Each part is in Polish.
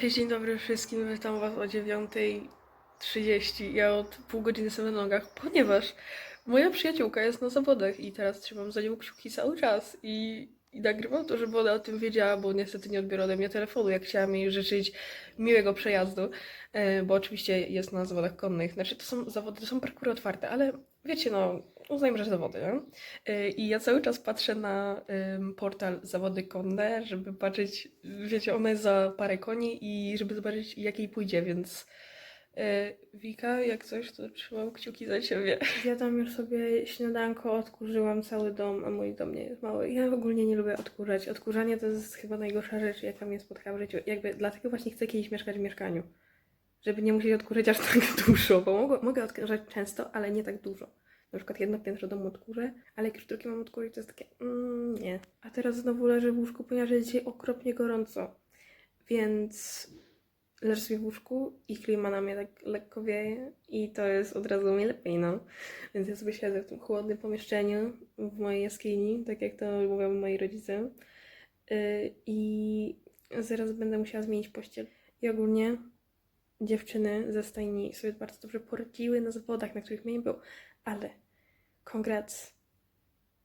Cześć, dzień dobry wszystkim. Witam Was o 9.30. Ja od pół godziny jestem na nogach, ponieważ moja przyjaciółka jest na zawodach i teraz trzymam za nią kciuki cały czas i, i nagrywam to, żeby ona o tym wiedziała, bo niestety nie odbiera ode mnie telefonu, jak chciałam jej życzyć miłego przejazdu, e, bo oczywiście jest na zawodach konnych. Znaczy, to są zawody, to są parkury otwarte, ale wiecie, no, uznajmy, że zawody, nie? E, I ja cały czas patrzę na portal Zawody Konne, żeby patrzeć, wiecie, ona jest za parę koni i żeby zobaczyć, jak jej pójdzie, więc Wika, jak coś, to trzymam kciuki za ciebie. Ja tam już sobie śniadanko odkurzyłam cały dom, a mój dom nie jest mały. Ja ogólnie nie lubię odkurzać. Odkurzanie to jest chyba najgorsza rzecz, jaka mnie spotkała w życiu. Jakby dlatego właśnie chcę kiedyś mieszkać w mieszkaniu. Żeby nie musieć odkurzać aż tak dużo, bo mogę, mogę odkurzać często, ale nie tak dużo. Na przykład jedno piętro domu odkurzę, ale jak już drugie mam odkurzyć, to jest takie mm, nie. A teraz znowu leżę w łóżku, ponieważ jest dzisiaj okropnie gorąco. Więc leżę sobie w łóżku i klima na mnie tak lekko wieje i to jest od razu mi lepiej, no. Więc ja sobie siedzę w tym chłodnym pomieszczeniu w mojej jaskini, tak jak to mówią moi rodzice. Yy, I zaraz będę musiała zmienić pościel. I ogólnie dziewczyny ze stajni sobie bardzo dobrze poradziły na zawodach, na których mnie nie było. Ale congrats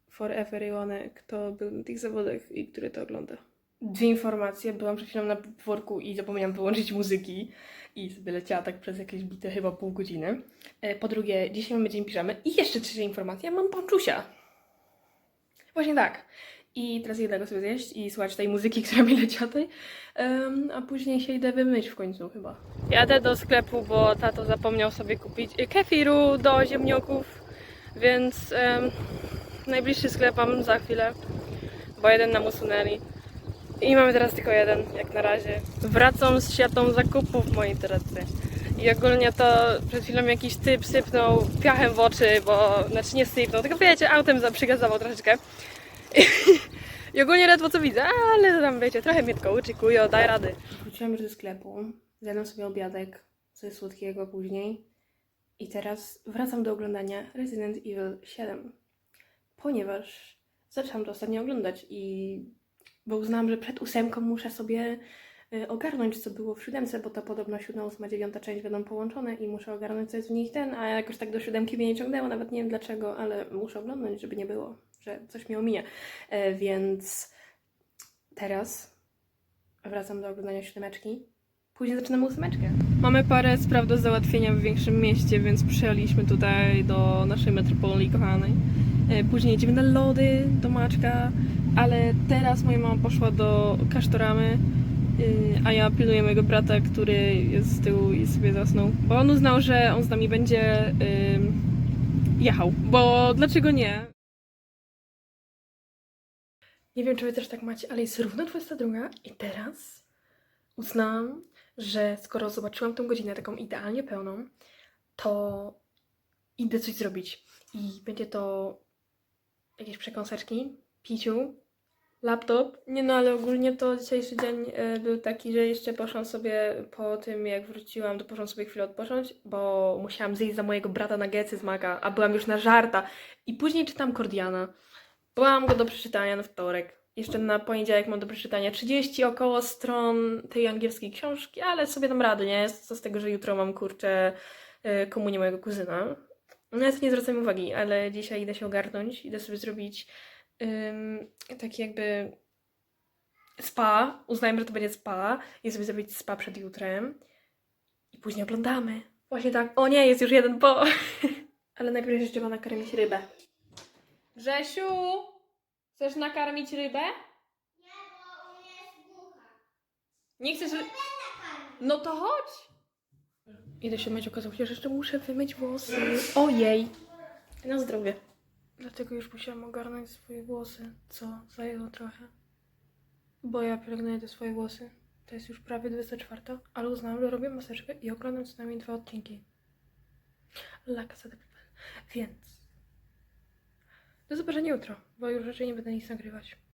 for everyone, kto był na tych zawodach i który to ogląda. Dwie informacje. Byłam przed chwilą na dworku i zapomniałam wyłączyć muzyki i sobie leciała tak przez jakieś bite chyba pół godziny. E, Po drugie, dzisiaj mamy dzień piżamy. I jeszcze trzecia informacja, mam ponczusia. Właśnie tak. I teraz jednego sobie zjeść i słuchać tej muzyki, która mi leciała tutaj. Em, a później się idę wymyć w końcu chyba. Jadę do sklepu, bo tato zapomniał sobie kupić kefiru do ziemniaków, więc em, najbliższy sklep mam za chwilę, bo jeden nam usunęli. I mamy teraz tylko jeden, jak na razie. Wracam z siatą zakupów, moi drodzy. I ogólnie to przed chwilą jakiś typ sypnął piachem w oczy, bo, znaczy nie sypnął, tylko wiecie, autem przygazował troszeczkę. I ogólnie ledwo co widzę, ale tam wiecie, trochę mnie tylko uczekują, daj rady. Wróciłam już do sklepu, zjadłam sobie obiadek, coś słodkiego później. I teraz wracam do oglądania Resident Evil 7. Ponieważ zaczęłam to ostatnio oglądać i bo uznałam, że przed ósemką muszę sobie y, ogarnąć, co było w siódemce, bo to podobno siódma, ósma, dziewiąta część będą połączone i muszę ogarnąć, co jest w nich ten, a jakoś tak do siódemki mnie nie ciągnęło, nawet nie wiem dlaczego, ale muszę oglądać, żeby nie było, że coś mi ominie. E, więc teraz wracam do oglądania siódemeczki. Później zaczynamy ósemeczkę. Mamy parę spraw do załatwienia w większym mieście, więc przyjechaliśmy tutaj do naszej metropolii kochanej. E, Później jedziemy na lody do Maczka, ale teraz moja mama poszła do kasztoramy, y, a ja pilnuję mojego brata, który jest z tyłu i sobie zasnął. Bo on uznał, że on z nami będzie jechał. Bo dlaczego nie? Nie wiem, czy wy też tak macie, ale jest równo 22 i teraz uznałam, że skoro zobaczyłam tą godzinę taką idealnie pełną, to idę coś zrobić. I będzie to jakieś przekąseczki, piciu, laptop. Nie no, ale ogólnie to dzisiejszy dzień e, był taki, że jeszcze poszłam sobie po tym, jak wróciłam, to poszłam sobie chwilę odpocząć, bo musiałam zjeść za mojego brata na gecy z Maga, a byłam już na żarta. I później czytam Kordiana. Byłam go do przeczytania na wtorek. Jeszcze na poniedziałek mam do przeczytania 30 około stron tej angielskiej książki, ale sobie dam radę, nie? Co z tego, że jutro mam, kurczę, e, komunię mojego kuzyna. No ja to nie zwracam uwagi, ale dzisiaj idę się ogarnąć, idę sobie zrobić taki jakby spa, uznajmy, że to będzie spa, i sobie zrobić spa przed jutrem i później oglądamy. Właśnie tak, o nie, jest już jeden po. ale najpierw jeszcze ma nakarmić rybę. Grzesiu, chcesz nakarmić rybę? Nie, bo u mnie jest. Nie chcesz... No to chodź. Idę się myć, okazało się, że jeszcze muszę wymyć włosy. Ojej. Na zdrowie. Dlatego już musiałam ogarnąć swoje włosy, co zajęło trochę. Bo ja pielęgnuję te swoje włosy. To jest już prawie 24, ale uznałam, że robię maseczkę i oglądam co najmniej dwa odcinki. La Casa de Papel. Więc... Do zobaczenia jutro, bo już raczej nie będę nic nagrywać.